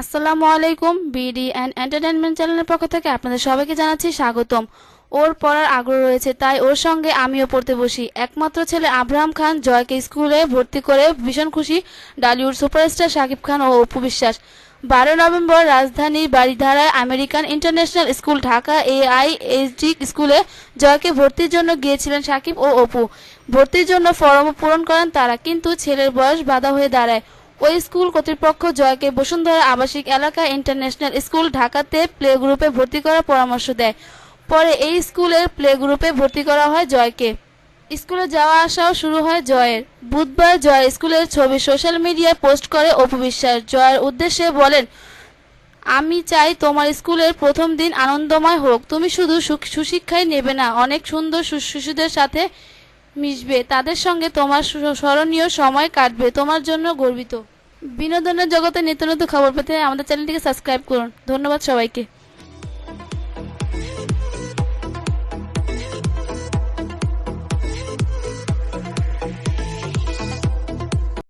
আসসালামু আলাইকুম BD and entertainment চ্যানেলের পক্ষ থেকে আপনাদের সবাইকে জানাচ্ছি স্বাগতম। ওর পড়ার আগ্রহ রয়েছে, তাই ওর সঙ্গে আমিও পড়তে বসি। একমাত্র ছেলে আব্রাহাম খান, জয়কে স্কুলে ভর্তি করে ভীষণ খুশি। ডালিউড সুপারস্টার শাকিব খান ও অপু বিশ্বাস। বারো নভেম্বর রাজধানীর বাড়িধারায় American international school, Dhaka AISD স্কুলে জয়কে ভর্তির জন্য গিয়েছিলেন সাকিব ও অপু। ভর্তির জন্য ফরম পূরণ করেন তারা, কিন্তু ছেলের বয়স বাধা হয়ে দাঁড়ায়। ওই স্কুল কর্তৃপক্ষ জয়কে বসুন্ধরা আবাসিক এলাকা ইন্টারন্যাশনাল স্কুল ঢাকাতে প্লে গ্রুপে ভর্তি করার পরামর্শ দেয়। পরে এই স্কুলের প্লে গ্রুপে ভর্তি করা হয় জয়কে। স্কুলে যাওয়া আসাও শুরু হয় জয়ের। বুধবার জয় স্কুলের ছবি সোশ্যাল মিডিয়ায় পোস্ট করে অপু বিশ্বাস। জয়ের উদ্দেশ্যে বলেন, আমি চাই তোমার স্কুলের প্রথম দিন আনন্দময় হোক। তুমি শুধু সুশিক্ষাই নেবে না, অনেক সুন্দর শিশুদের সাথে মিশবে। তাদের সঙ্গে তোমার স্মরণীয় সময় কাটবে। তোমার জন্য গর্বিত। বিনোদনের জগতে নিত্য নতুন খবর পেতে আমাদের চ্যানেলটিকে সাবস্ক্রাইব করুন। ধন্যবাদ সবাইকে।